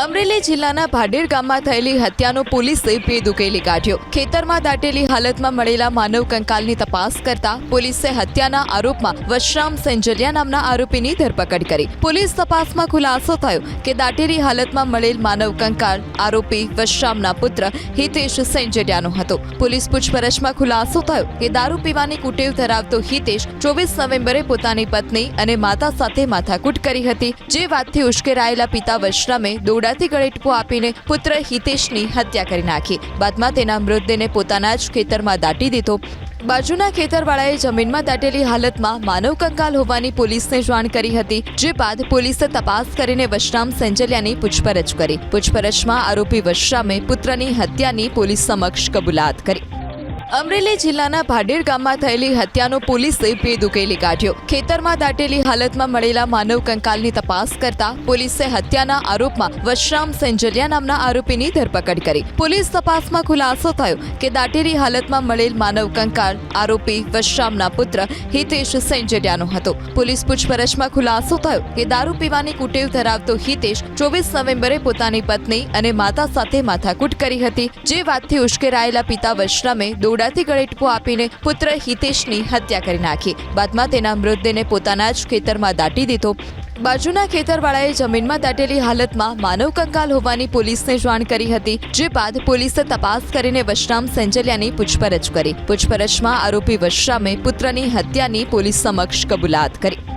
અમરેલી જિલ્લાના ભાડેર ગામમાં થયેલી હત્યાનો પોલીસે ભેદ ઉકેલી કાઢ્યો. ખેતરમાં દાટેલી હાલતમાં મળેલા માનવ કંકાલની તપાસ કરતા પોલીસે હત્યાના આરોપમાં વશરામ સેન્જલિયા નામના આરોપીની ધરપકડ કરી. પોલીસ તપાસમાં ખુલાસો થયો કે દાટેલી હાલતમાં મળેલ માનવ કંકાલ આરોપી વશરામના પુત્ર હિતેશ સેન્જલિયાનો હતો. પોલીસ પૂછપરછમાં ખુલાસો થયો કે દારૂ પીવાની કુટેવ ધરાવતો હિતેશ ચોવીસ નવેમ્બરે પોતાની પત્ની અને માતા સાથે માથાકૂટ કરી હતી, જે વાતથી ઉશ્કેરાયેલા પિતા વશરામે દોડાથી ગળેટકો આપીને પુત્ર હિતેશની હત્યા કરી નાખી. બાદમાં તેના મૃતદેહને પોતાના જ ખેતરમાં દાટી દીધો. બાજુના ખેતરવાળાએ જમીનમાં દાટેલી હાલતમાં માનવ કંકાલ હોવાની પોલીસને જાણ કરી હતી, જે બાદ પોલીસે તપાસ કરીને વશરામ સેંજલિયાની પૂછપરછ કરી. પૂછપરછમાં આરોપી વશરામે પુત્રની હત્યાની પોલીસ સમક્ષ કબૂલાત કરી. અમરેલી જિલ્લાના ભાડેર ગામમાં થયેલી હત્યાનો પોલીસે ભેદ ઉકેલી કાઢ્યો. ખેતરમાં દાટેલી હાલતમાં મળેલા માનવ કંકાલની તપાસ કરતા પોલીસે હત્યાના આરોપમાં વશરામ સેન્જલિયા નામના આરોપીની ધરપકડ કરી. પોલીસ તપાસમાં ખુલાસો થયો કે દાટેલી હાલતમાં મળેલ માનવ કંકાલ આરોપી વશરામના પુત્ર હિતેશ સેન્જલિયાનો હતો. પોલીસ પૂછપરછમાં ખુલાસો થયો કે દારૂ પીવાની કુટેવ ધરાવતો હિતેશ ચોવીસ નવેમ્બરે પોતાની પત્ની અને માતા સાથે માથાકૂટ કરી હતી, જે વાતથી ઉશ્કેરાયેલા પિતા વશરામે દોડાથી ગળેટકો આપીને પુત્ર હિતેશની હત્યા કરી નાખી. બાદમાં તેના મૃતદેહને પોતાના જ ખેતરમાં દાટી દીધો. બાજુના ખેતરવાળાએ જમીનમાં દાટેલી હાલતમાં માનવ કંકાલ હોવાની પોલીસને જાણ કરી હતી, જે બાદ પોલીસે તપાસ કરીને વશરામ સેન્જલિયાની પૂછપરછ કરી. પૂછપરછમાં આરોપી વશરામે પુત્રની હત્યાની પોલીસ સમક્ષ કબૂલાત કરી.